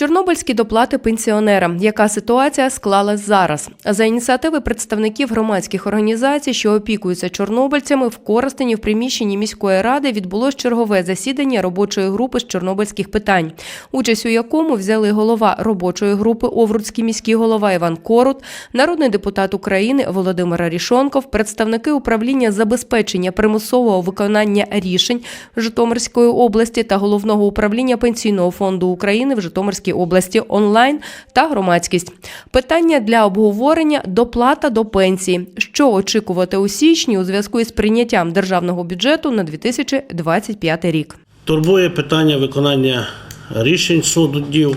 Чорнобильські доплати пенсіонерам. Яка ситуація склалась зараз? За ініціативи представників громадських організацій, що опікуються чорнобильцями, в Коростені в приміщенні міської ради відбулось чергове засідання робочої групи з чорнобильських питань, участь у якому взяли голова робочої групи Овруцький міський голова Іван Корут, народний депутат України Володимир Рішонков, представники управління забезпечення примусового виконання рішень Житомирської області та головного управління пенсійного фонду України в Житомирській області онлайн та громадськість. Питання для обговорення доплата до пенсії. Що очікувати у січні у зв'язку із прийняттям державного бюджету на 2025 рік. Турбує питання виконання рішень суддів.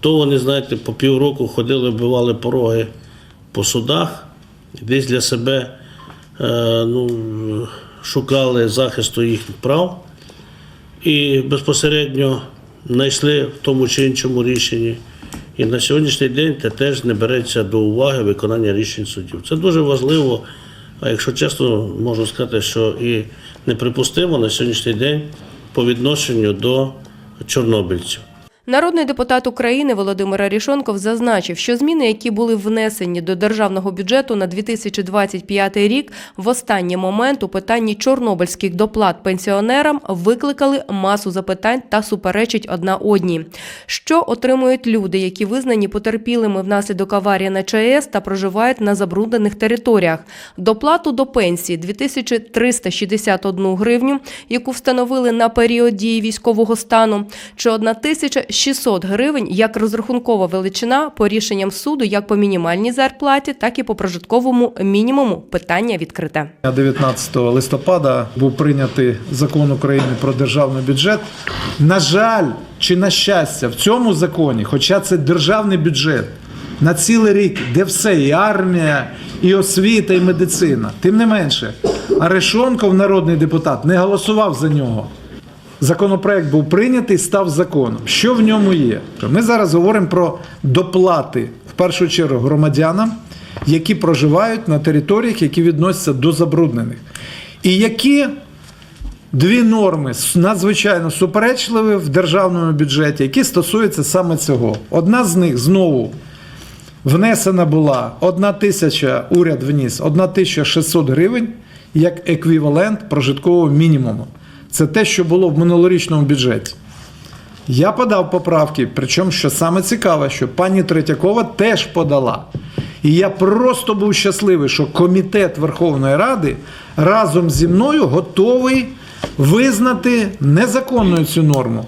То вони, знаєте, по півроку ходили, вбивали пороги по судах, десь для себе е, ну, шукали захисту їхніх прав і безпосередньо знайшли в тому чи іншому рішенні. І на сьогоднішній день це теж не береться до уваги виконання рішень суддів. Це дуже важливо. А якщо чесно, можу сказати, що і неприпустимо на сьогоднішній день по відношенню до чорнобильців. Народний депутат України Володимир Арішонков зазначив, що зміни, які були внесені до державного бюджету на 2025 рік, в останній момент у питанні чорнобильських доплат пенсіонерам викликали масу запитань та суперечить одна одній. Що отримують люди, які визнані потерпілими внаслідок аварії на ЧАЕС та проживають на забруднених територіях? Доплату до пенсії 2361 гривню, яку встановили на період дії військового стану, чи 1600 гривень як розрахункова величина по рішенням суду як по мінімальній зарплаті, так і по прожитковому мінімуму. Питання відкрите. 19 листопада був прийнятий закон України про державний бюджет. На жаль, чи на щастя, в цьому законі, хоча це державний бюджет на цілий рік, де все, і армія, і освіта, і медицина. Тим не менше, Арешонков, народний депутат, не голосував за нього. Законопроект був прийнятий, став законом. Що в ньому є? Ми зараз говоримо про доплати в першу чергу громадянам, які проживають на територіях, які відносяться до забруднених. І які дві норми надзвичайно суперечливі в державному бюджеті, які стосуються саме цього. Одна з них знову внесена була одна тисяча, уряд вніс 1600 гривень як еквівалент прожиткового мінімуму. Це те, що було в минулорічному бюджеті. Я подав поправки, причому що саме цікаве, що пані Третьякова теж подала. І я просто був щасливий, що комітет Верховної Ради разом зі мною готовий визнати незаконною цю норму.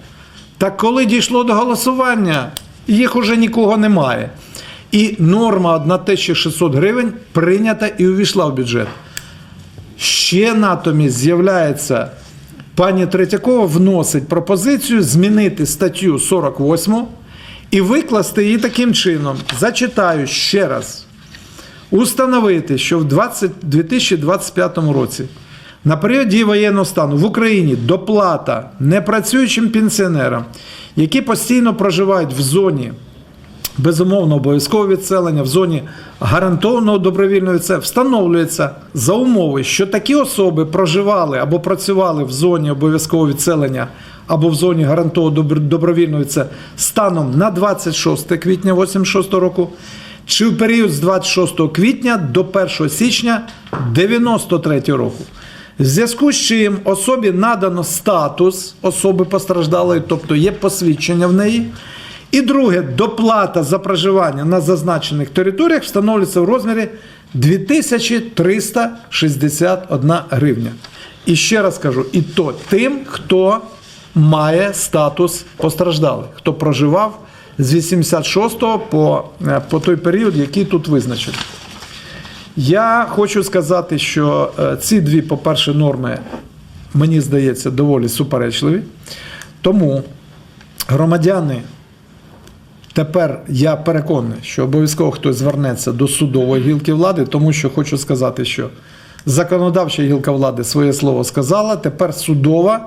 Так коли дійшло до голосування, їх уже нікого немає. І норма 1600 гривень прийнята і увійшла в бюджет. Ще натомість з'являється пані Третьякова вносить пропозицію змінити статтю 48 і викласти її таким чином. Зачитаю ще раз. Установити, що в 20 2025 році на період дії воєнного стану в Україні доплата непрацюючим пенсіонерам, які постійно проживають в зоні безумовно обов'язкове відселення в зоні гарантованого добровільного відселення встановлюється за умови, що такі особи проживали або працювали в зоні обов'язкового відселення або в зоні гарантованого добр- добровільного відселення станом на 26 квітня 86 року. Чи в період з 26 квітня до 1 січня 93 року. В зв'язку з чим особі надано статус особи постраждалої, тобто є посвідчення в неї. І друге, доплата за проживання на зазначених територіях встановлюється в розмірі 2361 гривня. І ще раз кажу, і то тим, хто має статус постраждалих, хто проживав з 86 по, е, по той період, який тут визначений. Я хочу сказати, що е, ці дві, по-перше, норми, мені здається, доволі суперечливі. Тому громадяни Тепер я переконаний, що обов'язково хтось звернеться до судової гілки влади, тому що хочу сказати, що законодавча гілка влади своє слово сказала. Тепер судова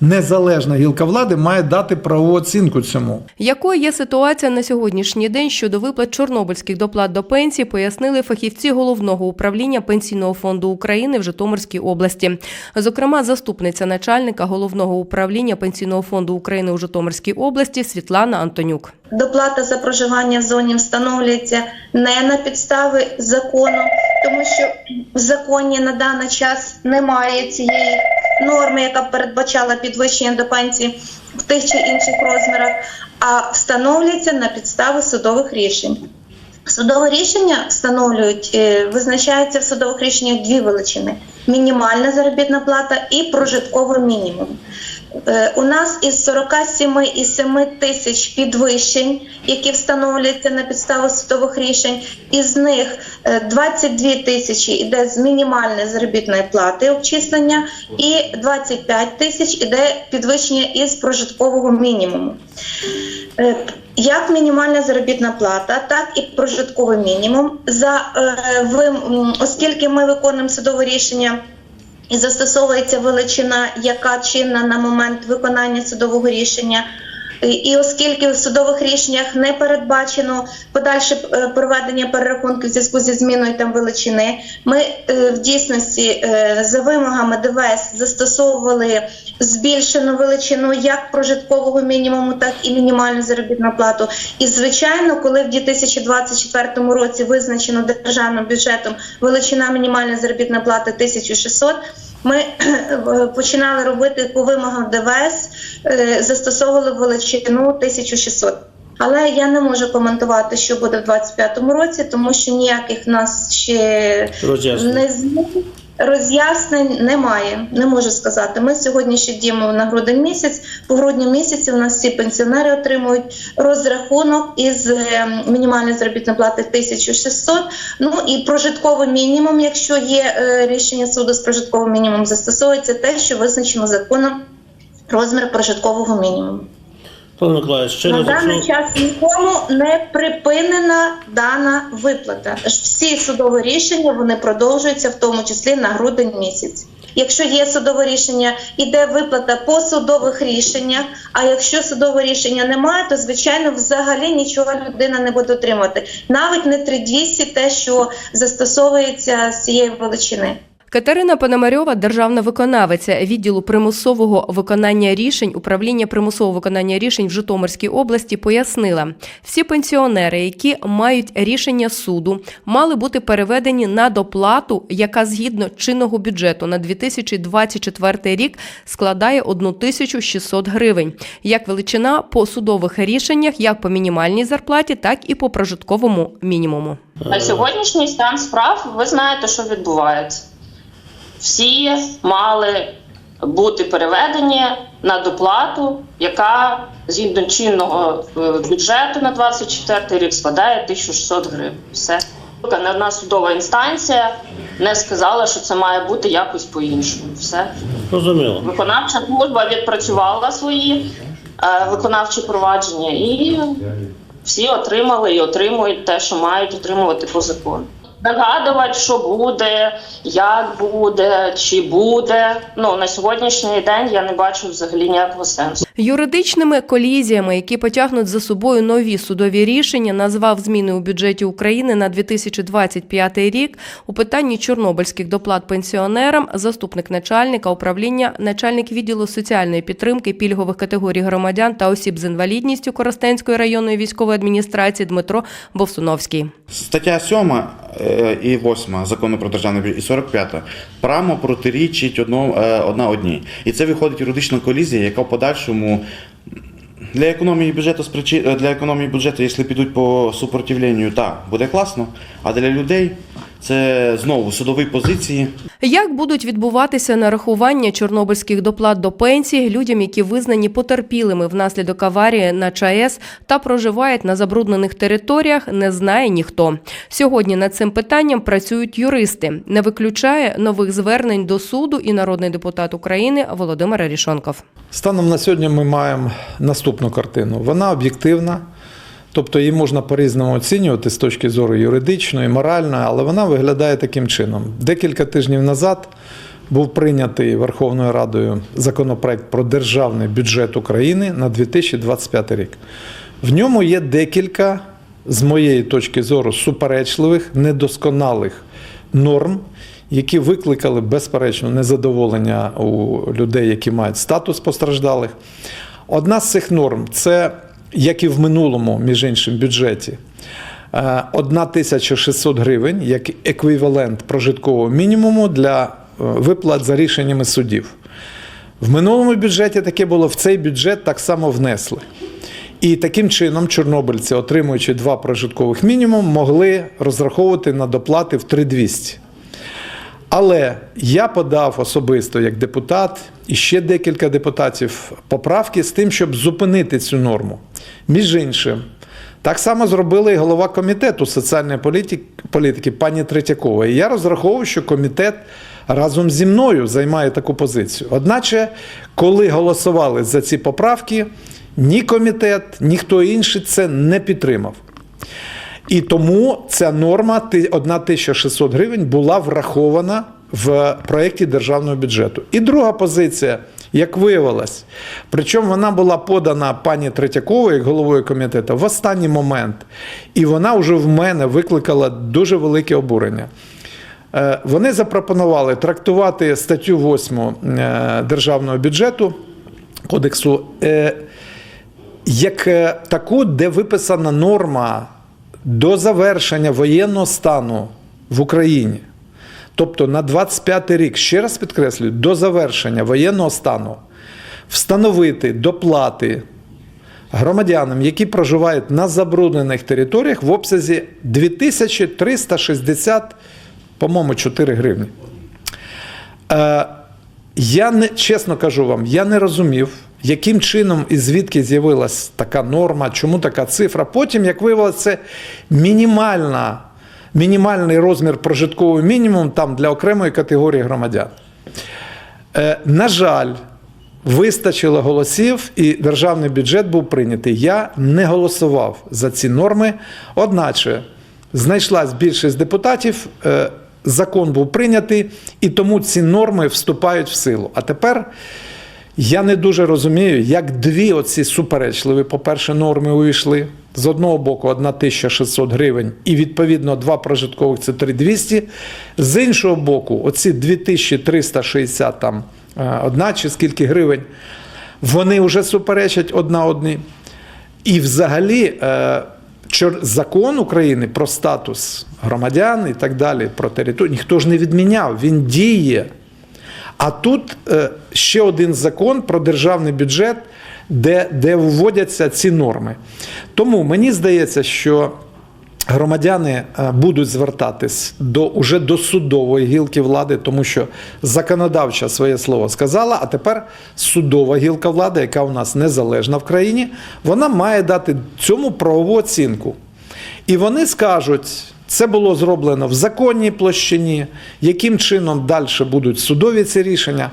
незалежна гілка влади має дати правову оцінку цьому. Якою є ситуація на сьогоднішній день щодо виплат чорнобильських доплат до пенсії, пояснили фахівці головного управління пенсійного фонду України в Житомирській області. Зокрема, заступниця начальника головного управління пенсійного фонду України у Житомирській області Світлана Антонюк. Доплата за проживання в зоні встановлюється не на підстави закону, тому що в законі на даний час немає цієї норми, яка передбачала підвищення до пенсії в тих чи інших розмірах, а встановлюється на підстави судових рішень. Судове рішення встановлюють, е, визначається в судових рішеннях дві величини: мінімальна заробітна плата і прожитковий мінімум. Е, У нас із 47,7 тисяч підвищень, які встановлюються на підставі судових рішень, із них е, 22 тисячі йде з мінімальної заробітної плати обчислення, і 25 тисяч іде підвищення із прожиткового мінімуму. Е, Як мінімальна заробітна плата, так і прожитковий мінімум. За е, оскільки ми виконуємо судове рішення. І застосовується величина, яка чинна на момент виконання судового рішення. І- оскільки в судових рішеннях не передбачено подальше е, проведення перерахунків в зв'язку зі зміною там величини, ми е, в дійсності е, за вимогами ДВС застосовували збільшену величину як прожиткового мінімуму, так і мінімальну заробітну плату. І звичайно, коли в 2024 році визначено державним бюджетом величина мінімальної заробітної плати 1600, ми е, починали робити по вимогам ДВС, е, застосовували величину 1600. Але я не можу коментувати, що буде в 2025 році, тому що ніяких нас ще Роз'яснень. не змін роз'яснень немає. Не можу сказати. Ми сьогодні ще діємо на грудень місяць. По грудні місяці у нас всі пенсіонери отримують розрахунок із е, мінімальної заробітної плати 1600. Ну і прожитковий мінімум, якщо є е, рішення суду з прожитковим мінімумом, застосовується те, що визначено законом розмір прожиткового мінімуму. Пане Миколаївич, ще На раз, даний якщо час нікому не припинена дана виплата. Всі судові рішення вони продовжуються, в тому числі на грудень місяць. Якщо є судове рішення, іде виплата по судових рішеннях. А якщо судове рішення немає, то звичайно взагалі нічого людина не буде отримувати. Навіть не 3200 те, що застосовується з цієї величини. Катерина Пономарьова, державна виконавиця відділу примусового виконання рішень управління примусового виконання рішень в Житомирській області, пояснила, всі пенсіонери, які мають рішення суду, мали бути переведені на доплату, яка згідно чинного бюджету на 2024 рік складає 1600 гривень. Як величина по судових рішеннях, як по мінімальній зарплаті, так і по прожитковому мінімуму. На сьогоднішній стан справ ви знаєте, що відбувається. Всі мали бути переведені на доплату, яка згідно чинного е, бюджету на 24 рік складає 1600 гривень. Все. Не одна судова інстанція не сказала, що це має бути якось по-іншому. Все. зрозуміло. Виконавча служба відпрацювала свої е, виконавчі провадження і всі отримали і отримують те, що мають отримувати по закону. Нагадувати, що буде, як буде, чи буде. Ну на сьогоднішній день я не бачу взагалі ніякого сенсу. Юридичними колізіями, які потягнуть за собою нові судові рішення, назвав зміни у бюджеті України на 2025 рік у питанні чорнобильських доплат пенсіонерам, заступник начальника управління, начальник відділу соціальної підтримки пільгових категорій громадян та осіб з інвалідністю Коростенської районної військової адміністрації Дмитро Бовсуновський. Стаття 7 е, і 8 закону про державний бюджет і 45 прямо протирічить е, одна одній. І це виходить юридична колізія, яка в подальшому для економії бюджету для економії бюджету, якщо підуть по супротивленню, так, буде класно. А для людей це знову судові позиції. Як будуть відбуватися нарахування чорнобильських доплат до пенсії людям, які визнані потерпілими внаслідок аварії на ЧАЕС та проживають на забруднених територіях, не знає ніхто. Сьогодні над цим питанням працюють юристи. Не виключає нових звернень до суду і народний депутат України Володимир Арішонков. Станом на сьогодні ми маємо наступну картину. Вона об'єктивна, тобто її можна по-різному оцінювати з точки зору юридичної, моральної, але вона виглядає таким чином. Декілька тижнів назад був прийнятий Верховною Радою законопроект про державний бюджет України на 2025 рік. В ньому є декілька, з моєї точки зору, суперечливих, недосконалих норм, які викликали безперечно незадоволення у людей, які мають статус постраждалих. Одна з цих норм це, як і в минулому, між іншим, бюджеті, е, 1600 гривень як еквівалент прожиткового мінімуму для е, виплат за рішеннями судів. В минулому бюджеті таке було, в цей бюджет так само внесли. І таким чином чорнобильці, отримуючи два прожиткових мінімум, могли розраховувати на доплати в 3200. Але я подав особисто як депутат і ще декілька депутатів поправки з тим, щоб зупинити цю норму. Між іншим, так само зробила і голова комітету соціальної політики, пані Третьякова. І я розраховую, що комітет разом зі мною займає таку позицію. Одначе, коли голосували за ці поправки, ні комітет, ні хто інший це не підтримав. І тому ця норма ти- 1600 гривень була врахована в проєкті державного бюджету. І друга позиція, як виявилось, причому вона була подана пані Третьяковою, як головою комітету, в останній момент. І вона вже в мене викликала дуже велике обурення. Е, Вони запропонували трактувати статтю 8 е, державного бюджету кодексу е, як таку, де виписана норма до завершення воєнного стану в Україні. Тобто на 25 рік, ще раз підкреслюю, до завершення воєнного стану встановити доплати громадянам, які проживають на забруднених територіях в обсязі 2360, по-моєму, 4 гривні. Е, я не чесно кажу вам, я не розумів, яким чином і звідки з'явилась така норма, чому така цифра. Потім, як виявилося, це мінімальна, мінімальний розмір прожиткового мінімуму там для окремої категорії громадян. Е, на жаль, вистачило голосів, і державний бюджет був прийнятий. Я не голосував за ці норми. Одначе знайшлась більшість депутатів. е, Закон був прийнятий, і тому ці норми вступають в силу. А тепер я не дуже розумію, як дві оці суперечливі, по-перше, норми увійшли. З одного боку, 1600 гривень, і відповідно два прожиткових це 3200. З іншого боку, оці 2360 там е, одна чи скільки гривень, вони вже суперечать одна одній. І взагалі е, закон України про статус громадян і так далі, про територію, ніхто ж не відміняв, він діє. А тут е, ще один закон про державний бюджет, де, де вводяться ці норми. Тому мені здається, що громадяни е, будуть звертатись до уже до судової гілки влади, тому що законодавча своє слово сказала, а тепер судова гілка влади, яка у нас незалежна в країні, вона має дати цьому правову оцінку. І вони скажуть, це було зроблено в законній площині, яким чином далі будуть судові ці рішення.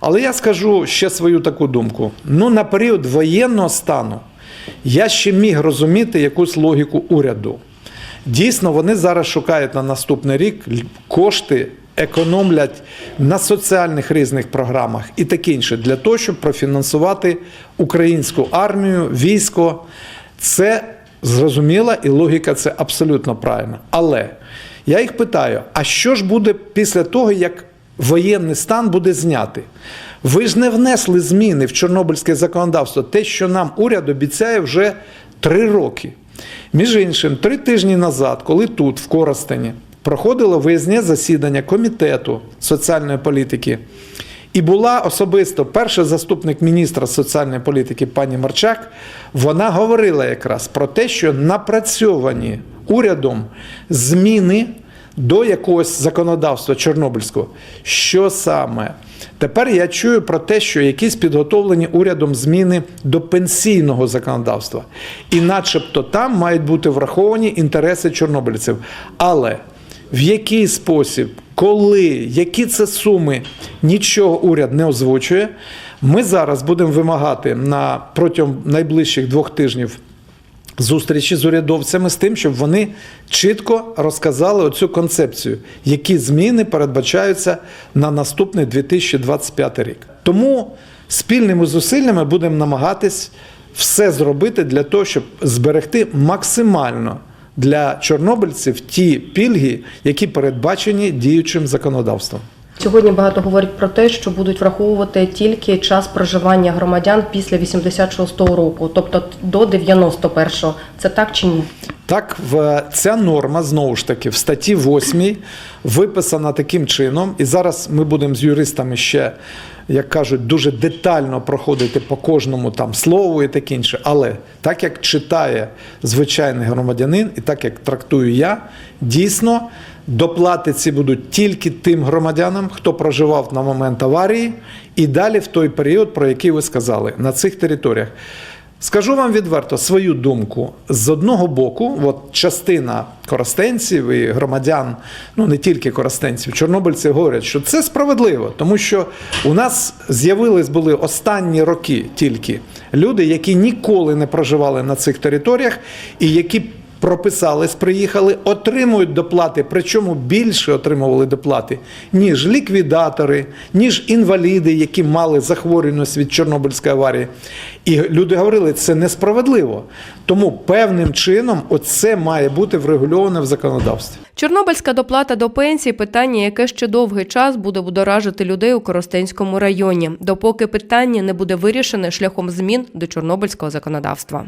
Але я скажу ще свою таку думку: ну, на період воєнного стану я ще міг розуміти якусь логіку уряду. Дійсно, вони зараз шукають на наступний рік кошти, економлять на соціальних різних програмах і таке інше для того, щоб профінансувати українську армію, військо. Це зрозуміла і логіка це абсолютно правильна. Але я їх питаю: а що ж буде після того, як воєнний стан буде знятий? Ви ж не внесли зміни в Чорнобильське законодавство, те, що нам уряд обіцяє вже три роки. Між іншим, три тижні назад, коли тут, в Коростені, проходило виїзне засідання комітету соціальної політики, і була особисто перший заступник міністра соціальної політики пані Марчак, вона говорила якраз про те, що напрацьовані урядом зміни до якогось законодавства Чорнобильського. Що саме? Тепер я чую про те, що якісь підготовлені урядом зміни до пенсійного законодавства. І начебто там мають бути враховані інтереси чорнобильців. Але в який спосіб, коли, які це суми, нічого уряд не озвучує. Ми зараз будемо вимагати на протягом найближчих двох тижнів зустрічі з урядовцями з тим, щоб вони чітко розказали оцю концепцію, які зміни передбачаються на наступний 2025 рік. Тому спільними зусиллями будемо намагатись все зробити для того, щоб зберегти максимально для чорнобильців ті пільги, які передбачені діючим законодавством. Сьогодні багато говорять про те, що будуть враховувати тільки час проживання громадян після 86-го року, тобто до 91-го. Це так чи ні? Так, в ця норма знову ж таки в статті 8 виписана таким чином, і зараз ми будемо з юристами ще, як кажуть, дуже детально проходити по кожному там слову і таке інше. Але так як читає звичайний громадянин, і так як трактую я, дійсно доплати ці будуть тільки тим громадянам, хто проживав на момент аварії, і далі в той період, про який ви сказали, на цих територіях. Скажу вам відверто свою думку. З одного боку, от частина коростенців і громадян, ну не тільки коростенців, чорнобильці говорять, що це справедливо, тому що у нас з'явились були останні роки тільки люди, які ніколи не проживали на цих територіях і які прописались, приїхали, отримують доплати, причому більше отримували доплати, ніж ліквідатори, ніж інваліди, які мали захворюваність від Чорнобильської аварії. І люди говорили, це несправедливо. Тому певним чином оце має бути врегульоване в законодавстві. Чорнобильська доплата до пенсії питання, яке ще довгий час буде будоражити людей у Коростенському районі, допоки питання не буде вирішене шляхом змін до чорнобильського законодавства.